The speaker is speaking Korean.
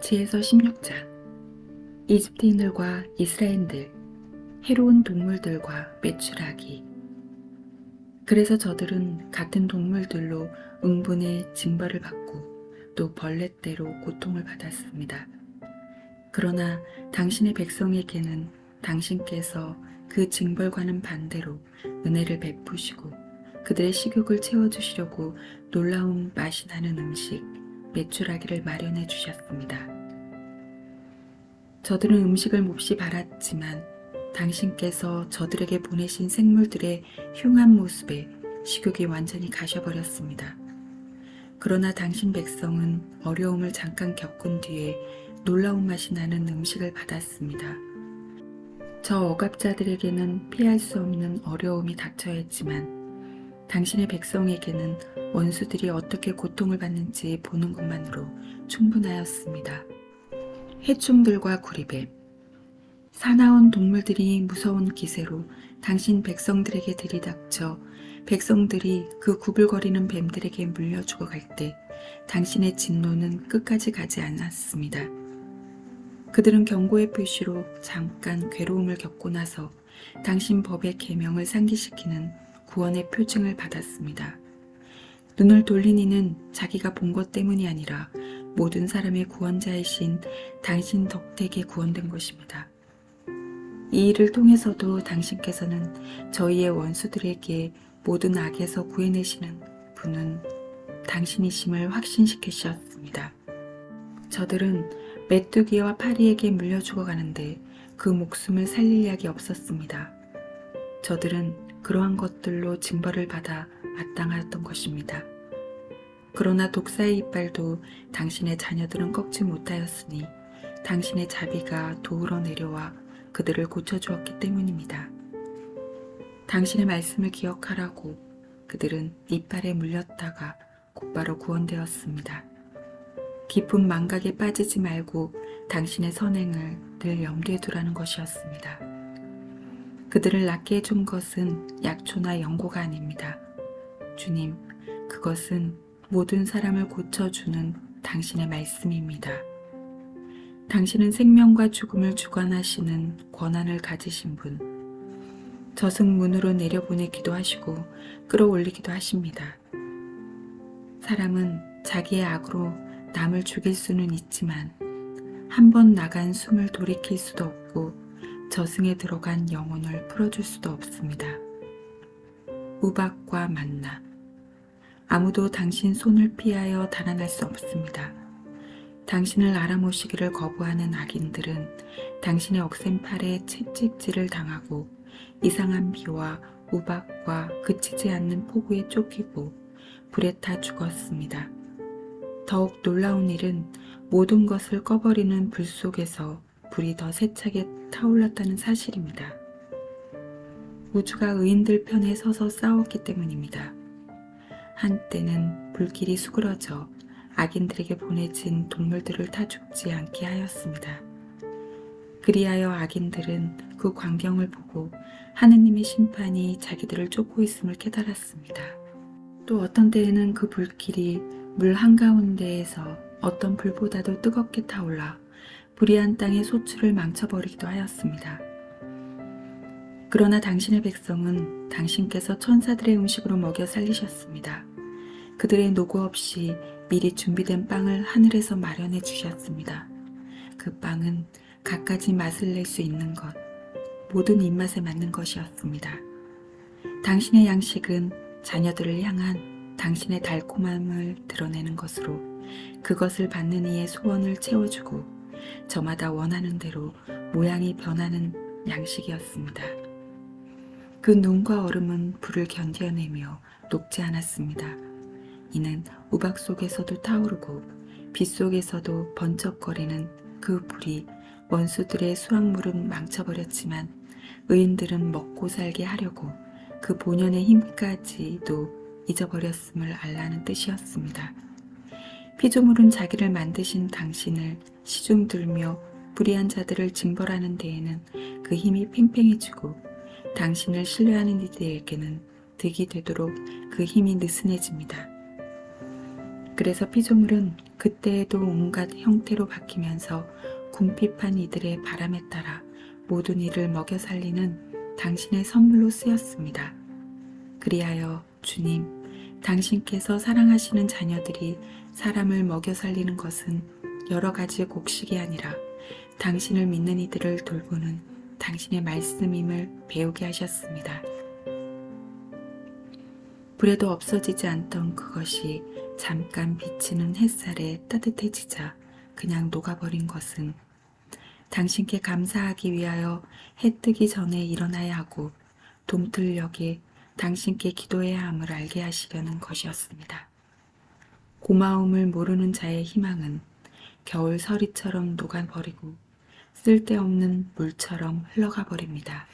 지에서 16장 이집트인들과 이스라엘인들 해로운 동물들과 매출하기 그래서 저들은 같은 동물들로 응분의 징벌을 받고 또 벌레대로 고통을 받았습니다. 그러나 당신의 백성에게는 당신께서 그 징벌과는 반대로 은혜를 베푸시고 그들의 식욕을 채워주시려고 놀라운 맛이 나는 음식, 매출하기를 마련해 주셨습니다. 저들은 음식을 몹시 바랐지만 당신께서 저들에게 보내신 생물들의 흉한 모습에 식욕이 완전히 가셔버렸습니다. 그러나 당신 백성은 어려움을 잠깐 겪은 뒤에 놀라운 맛이 나는 음식을 받았습니다. 저 억압자들에게는 피할 수 없는 어려움이 닥쳐야 했지만 당신의 백성에게는 원수들이 어떻게 고통을 받는지 보는 것만으로 충분하였습니다. 해충들과 구리뱀 사나운 동물들이 무서운 기세로 당신 백성들에게 들이닥쳐 백성들이 그 구불거리는 뱀들에게 물려 죽어갈 때 당신의 진노는 끝까지 가지 않았습니다. 그들은 경고의 표시로 잠깐 괴로움을 겪고 나서 당신 법의 계명을 상기시키는 구원의 표징을 받았습니다. 눈을 돌린 이는 자기가 본 것 때문이 아니라 모든 사람의 구원자이신 당신 덕택에 구원된 것입니다. 이 일을 통해서도 당신께서는 저희의 원수들에게 모든 악에서 구해내시는 분은 당신이심을 확신시키셨습니다. 저들은 메뚜기와 파리에게 물려 죽어가는데 그 목숨을 살릴 약이 없었습니다. 저들은 그러한 것들로 징벌을 받아 마땅하였던 것입니다. 그러나 독사의 이빨도 당신의 자녀들은 꺾지 못하였으니 당신의 자비가 도우러 내려와 그들을 고쳐주었기 때문입니다. 당신의 말씀을 기억하라고 그들은 이빨에 물렸다가 곧바로 구원되었습니다. 깊은 망각에 빠지지 말고 당신의 선행을 늘 염두에 두라는 것이었습니다. 그들을 낫게 해준 것은 약초나 연고가 아닙니다. 주님, 그것은 모든 사람을 고쳐주는 당신의 말씀입니다. 당신은 생명과 죽음을 주관하시는 권한을 가지신 분. 저승 문으로 내려보내기도 하시고 끌어올리기도 하십니다. 사람은 자기의 악으로 남을 죽일 수는 있지만 한 번 나간 숨을 돌이킬 수도 없고 저승에 들어간 영혼을 풀어줄 수도 없습니다. 우박과 만나 아무도 당신 손을 피하여 달아날 수 없습니다. 당신을 알아모시기를 거부하는 악인들은 당신의 억센 팔에 채찍질을 당하고 이상한 비와 우박과 그치지 않는 폭우에 쫓기고 불에 타 죽었습니다. 더욱 놀라운 일은 모든 것을 꺼버리는 불 속에서 불이 더 세차게 타올랐다는 사실입니다. 우주가 의인들 편에 서서 싸웠기 때문입니다. 한때는 불길이 수그러져 악인들에게 보내진 동물들을 타 죽지 않게 하였습니다. 그리하여 악인들은 그 광경을 보고 하느님의 심판이 자기들을 쫓고 있음을 깨달았습니다. 또 어떤 때에는 그 불길이 물 한가운데에서 어떤 불보다도 뜨겁게 타올라 불의한 땅의 소출을 망쳐버리기도 하였습니다. 그러나 당신의 백성은 당신께서 천사들의 음식으로 먹여 살리셨습니다. 그들의 노고 없이 미리 준비된 빵을 하늘에서 마련해 주셨습니다. 그 빵은 갖가지 맛을 낼 수 있는 것, 모든 입맛에 맞는 것이었습니다. 당신의 양식은 자녀들을 향한 당신의 달콤함을 드러내는 것으로 그것을 받는 이의 소원을 채워주고 저마다 원하는 대로 모양이 변하는 양식이었습니다. 그 눈과 얼음은 불을 견뎌내며 녹지 않았습니다. 이는 우박 속에서도 타오르고 빛 속에서도 번쩍거리는 그 불이 원수들의 수확물은 망쳐버렸지만 의인들은 먹고 살게 하려고 그 본연의 힘까지도 잊어버렸음을 알라는 뜻이었습니다. 피조물은 자기를 만드신 당신을 시중 들며 불의한 자들을 징벌하는 데에는 그 힘이 팽팽해지고 당신을 신뢰하는 이들에게는 득이 되도록 그 힘이 느슨해집니다. 그래서 피조물은 그때에도 온갖 형태로 바뀌면서 궁핍한 이들의 바람에 따라 모든 이를 먹여 살리는 당신의 선물로 쓰였습니다. 그리하여 주님, 당신께서 사랑하시는 자녀들이 사람을 먹여 살리는 것은 여러 가지 곡식이 아니라 당신을 믿는 이들을 돌보는 당신의 말씀임을 배우게 하셨습니다. 불에도 없어지지 않던 그것이 잠깐 비치는 햇살에 따뜻해지자 그냥 녹아버린 것은 당신께 감사하기 위하여 해 뜨기 전에 일어나야 하고 동틀녘에 당신께 기도해야 함을 알게 하시려는 것이었습니다. 고마움을 모르는 자의 희망은 겨울 서리처럼 녹아버리고 쓸데없는 물처럼 흘러가 버립니다.